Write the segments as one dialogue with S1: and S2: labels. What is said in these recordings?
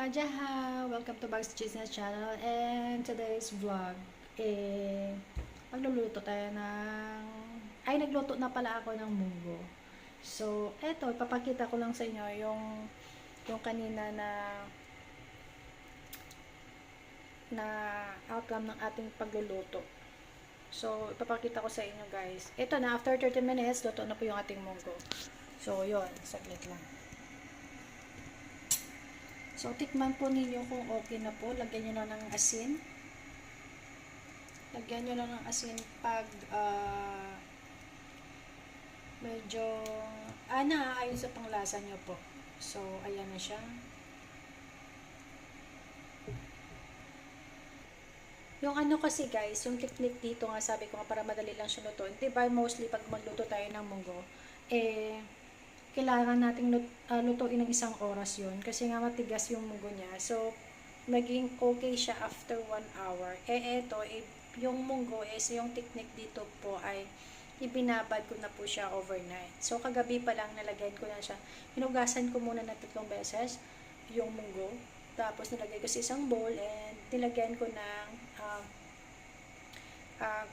S1: Tajaha! Welcome to Bugs Business Channel and today's vlog eh magluluto tayo ng ay nagluto na pala ako ng munggo. So, eto, ipapakita ko lang sa inyo yung yung kanina na na outcome ng ating pagluluto. So, ipapakita ko sa inyo guys. Ito na, after 30 minutes, luto na po yung ating munggo. So, yon saglit lang. So, tikman po ninyo kung okay na po. Lagyan nyo na ng asin. Lagyan nyo na ng asin pag ah, medyo ah, naaayon sa panglasa nyo po. So, ayan na siya. Yung ano kasi guys, yung technique dito nga sabi ko nga para madali lang siya lutuin. Diba mostly pag magluto tayo ng munggo, eh, kailangan nating ah, lutuin ng isang oras yun kasi nga matigas yung munggo niya. So, maging okay siya after one hour. Eh, eto, eh, yung munggo is yung technique dito po ay ibinabad ko na po siya overnight. So, kagabi pa lang nalagyan ko na siya. Hinugasan ko muna na tatlong beses yung munggo. Tapos, nilagay ko sa isang bowl and nilagyan ko ng ah, ah,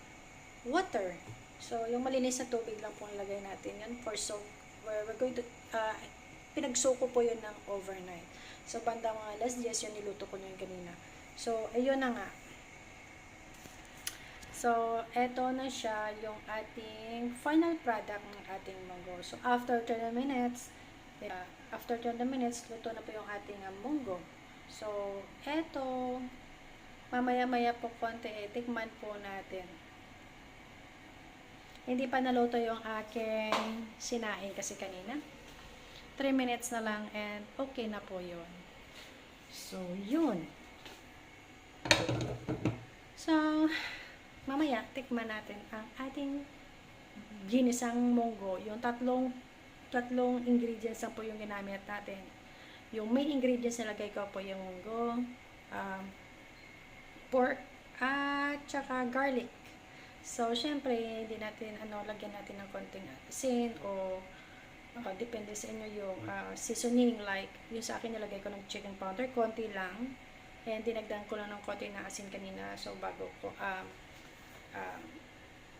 S1: water. So, yung malinis na tubig lang po nilagay natin yun for soak. We're, we're going to, ah, pinagsuko po yun ng overnight. So, banda mga alas 10, yun niluto ko na yun kanina. So, ayun na nga. So, eto na siya yung ating final product ng ating munggo. So, after 20 minutes, uh, after 20 minutes, luto na po yung ating uh, munggo. So, eto, mamaya-maya po konti, eh, tikman po natin. Hindi pa naluto yung aking sinaing kasi kanina. 3 minutes na lang and okay na po yun. So, yun. So, mamaya, tikman natin ang ating ginisang munggo. Yung tatlong tatlong ingredients lang po yung ginamit natin. Yung main ingredients na ko po yung munggo, um, pork, at saka garlic. So, syempre, hindi natin, ano, lagyan natin ng konting asin o uh, depende sa inyo yung uh, seasoning. Like, yung sa akin, nilagay ko ng chicken powder, konti lang. And dinagdan ko lang ng konti na asin kanina. So, bago ko, um, um,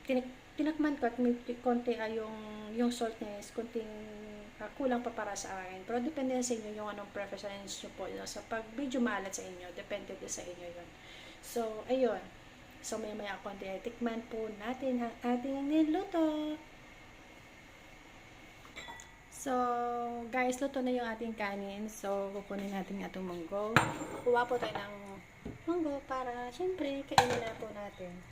S1: tinik tinakman ko at may konti ay yung, yung salt niya is konting uh, kulang pa para sa akin. Pero depende sa inyo yung anong preference nyo po. Know? So, pag medyo maalat sa inyo, depende sa inyo yun. So, ayun. So, may maya konti ay tikman po natin ang ating niluto. So, guys, luto na yung ating kanin. So, kukunin natin yung ating munggo. Kuha po tayo ng munggo para, syempre, kainin na po natin.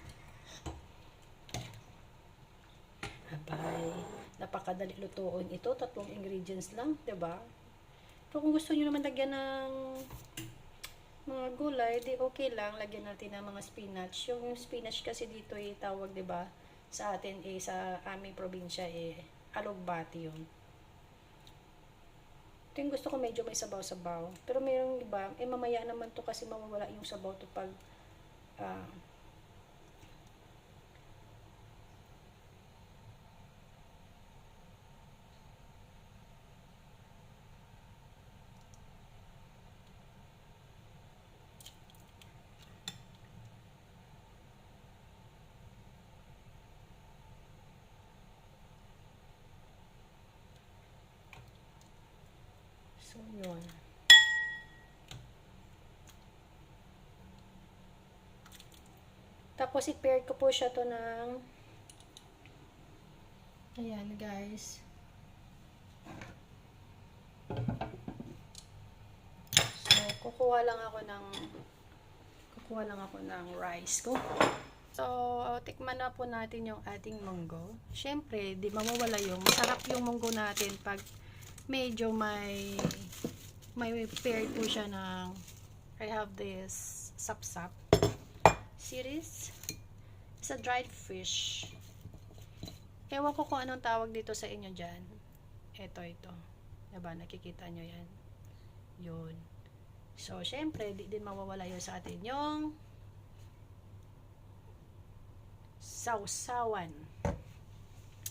S1: Abay, napakadali lutuin ito. Tatlong ingredients lang, ba? Pero kung gusto niyo naman lagyan ng mga gulay, di okay lang. Lagyan natin ng mga spinach. Yung spinach kasi dito ay tawag, 'di ba? Sa atin eh, sa aming probinsya eh, alugbati yun. Ito yung gusto ko medyo may sabaw-sabaw. Pero mayroong iba, eh mamaya naman to kasi mawawala yung sabaw to pag ah, So, yun. Tapos, i-pair ko po siya to ng ayan, guys. So, kukuha lang ako ng kukuha lang ako ng rice ko. So, tikman na po natin yung ating munggo. Siyempre, di mawawala yung masarap yung munggo natin pag medyo may may paired po siya ng I have this sapsap series is a dried fish. Ewan ko kung anong tawag dito sa inyo dyan. Ito, ito. Diba, nakikita nyo yan. Yun. So, syempre, di din mawawala yun sa atin yung sausawan.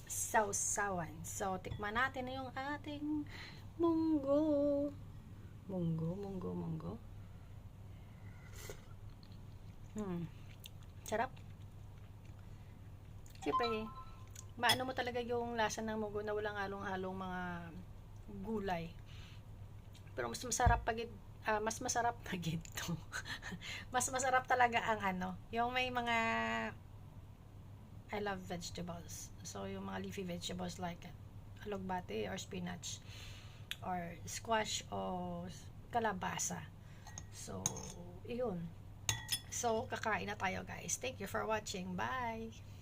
S1: Sausawan. So, tikman natin yung ating munggo. Munggo, munggo, munggo. Hmm. Sarap. Siyempre, maano mo talaga yung lasa ng mugo na walang halong-halong mga gulay. Pero mas masarap pag it- ah, mas masarap pag ito. mas masarap talaga ang ano, yung may mga I love vegetables. So yung mga leafy vegetables like alugbate or spinach or squash o kalabasa. So, iyon. So, kakain na tayo guys. Thank you for watching. Bye!